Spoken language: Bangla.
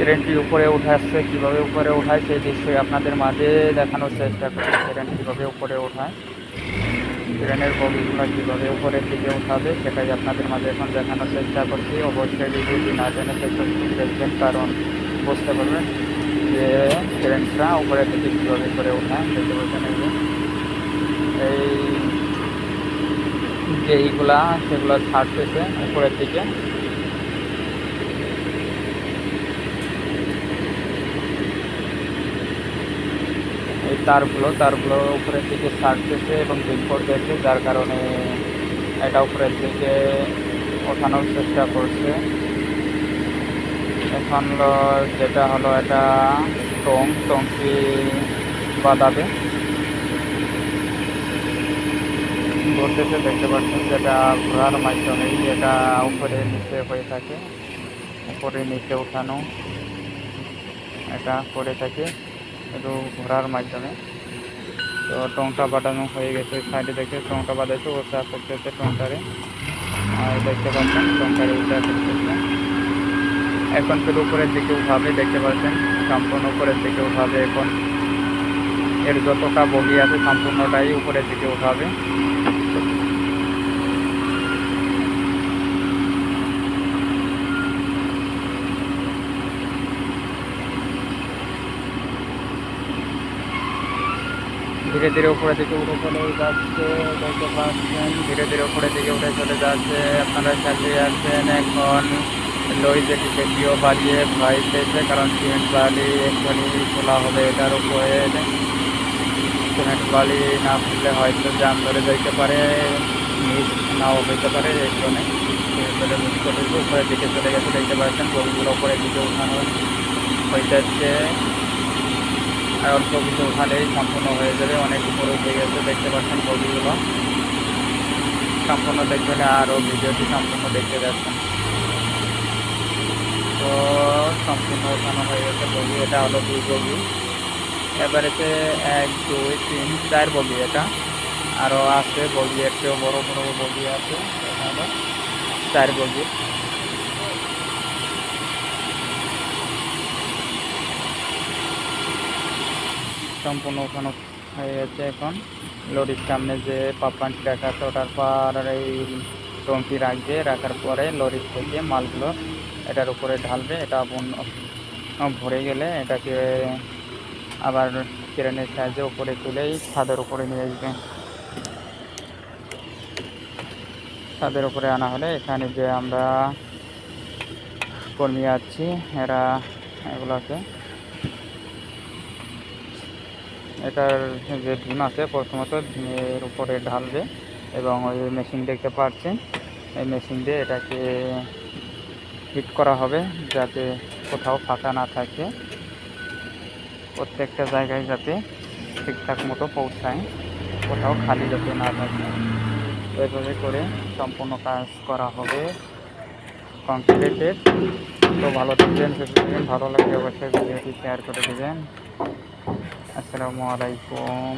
ট্রেনটি উপরে উঠাচ্ছে কীভাবে উপরে ওঠায় সেই দৃশ্যই আপনাদের মাঝে দেখানোর চেষ্টা করি ট্রেন কীভাবে উপরে ওঠায় ট্রেনের বগিগুলো কীভাবে উপরের দিকে উঠাবে সেটাই আপনাদের মাঝে এখন দেখানোর চেষ্টা করছি। অবশ্যই ভিডিওটি না জেনে পর্যন্ত দেখবেন কারণ বুঝতে পারবেন যে ট্রেনটা উপরের দিকে কীভাবে করে ওঠায় দেখতে পাচ্ছেন। এই যে এইগুলা সেগুলো ছাড়তেছে উপরের দিকে। এই তারগুলো তারগুলো উপরের দিকে ছাড়তেছে এবং বিল করতেছে যার কারণে এটা উপরের দিকে ওঠানোর চেষ্টা করছে। এখন যেটা হলো এটা টং টংকি বাদাবে ঘুরতেছে দেখতে পাচ্ছেন যেটা ঘোরার মাধ্যমেই এটা উপরে, নিচে হয়ে থাকে। উপরে, নিচে উঠানো এটা করে থাকে। একটু ঘোরার মাধ্যমে। তো টংটা বাটানো হয়ে গেছে সাইডে দেখে, টংটা বাঁধাইছে ও চাষ করতে হচ্ছে টংটারে। আর দেখতে পাচ্ছেন, টংটারে উঠা করতেছে এখন ফের উপরের দিকে উঠাবে, দেখতে পাচ্ছেন, সম্পূর্ণ উপরের দিকে উঠাবে এখন। এর যতটা বগি আছে সম্পূর্ণটাই উপরের দিকে উঠাবে। ধীরে ধীরে উপরের দিকে উঠে চলে যাচ্ছে, দেখতে পাচ্ছেন। ধীরে ধীরে উপরের দিকে উঠে চলে যাচ্ছে। আপনারা চালিয়ে আছেন এখন। লরি যেটি সেটিও বাড়িয়ে ভয় পেয়েছে, কারণ সিমেন্ট বালি এক্ষুনি খোলা হবে এটার উপরে। সিমেন্ট বালি না খুললে হয়তো জাম ধরে যাইতে পারে মিস নাও হইতে পারে, এই সিমেন্ট মিস করে উপরের দিকে চলে গেছে, দেখতে পাচ্ছেন। গরুগুলো উপরের দিকে উঠানো হয়ে যাচ্ছে আর অল্প কিছু ওখানেই সম্পূর্ণ হয়ে যাবে, অনেক উপরে উঠে গেছে, দেখতে পাচ্ছেন বগিগুলো। সম্পূর্ণ দেখবেন আরও ভিডিওটি সম্পূর্ণ দেখতে যাচ্ছেন। তো সম্পূর্ণ ওঠানো হয়ে গেছে বগি, এটা হলো দুই বগি। এবারেতে এক, দুই, তিন, চার বগি এটা। আরও আছে বগি, একটু বড় বড় বগি আছে চার বগি। সম্পূর্ণ ওঠানো হয়ে গেছে এখন। লরির সামনে যে পাপানটি রাখা আছে, ওটার পর এই টঙ্কি রাখবে, রাখার পরে লরির থেকে মালগুলো এটার উপরে ঢালবে, এটা ভরে গেলে এটাকে আবার ক্রেনের সাহায্যে উপরে তুলেই ছাদের উপরে নিয়ে আসবে। ছাদের উপরে আনা হলে এখানে যে আমরা কর্মী আছি, এরা এগুলোকে এটার যে ডিম আছে, প্রথমত ডিমের উপরে ঢালবে এবং ওই মেশিন দেখতে পাচ্ছেন, এই মেশিন দিয়ে এটাকে হিট করা হবে যাতে কোথাও ফাঁকা না থাকে। প্রত্যেকটা জায়গায় যাতে ঠিকঠাক মতো পৌঁছায়, কোথাও খালি যাতে না থাকে। তো এইভাবে করে সম্পূর্ণ কাজ করা হবে। কমপ্লিটেড তো ভালো থাকবেন ভালো লাগলে অবশ্যই ভিডিওটি শেয়ার করে দেবেন। আসসালামু আলাইকুম।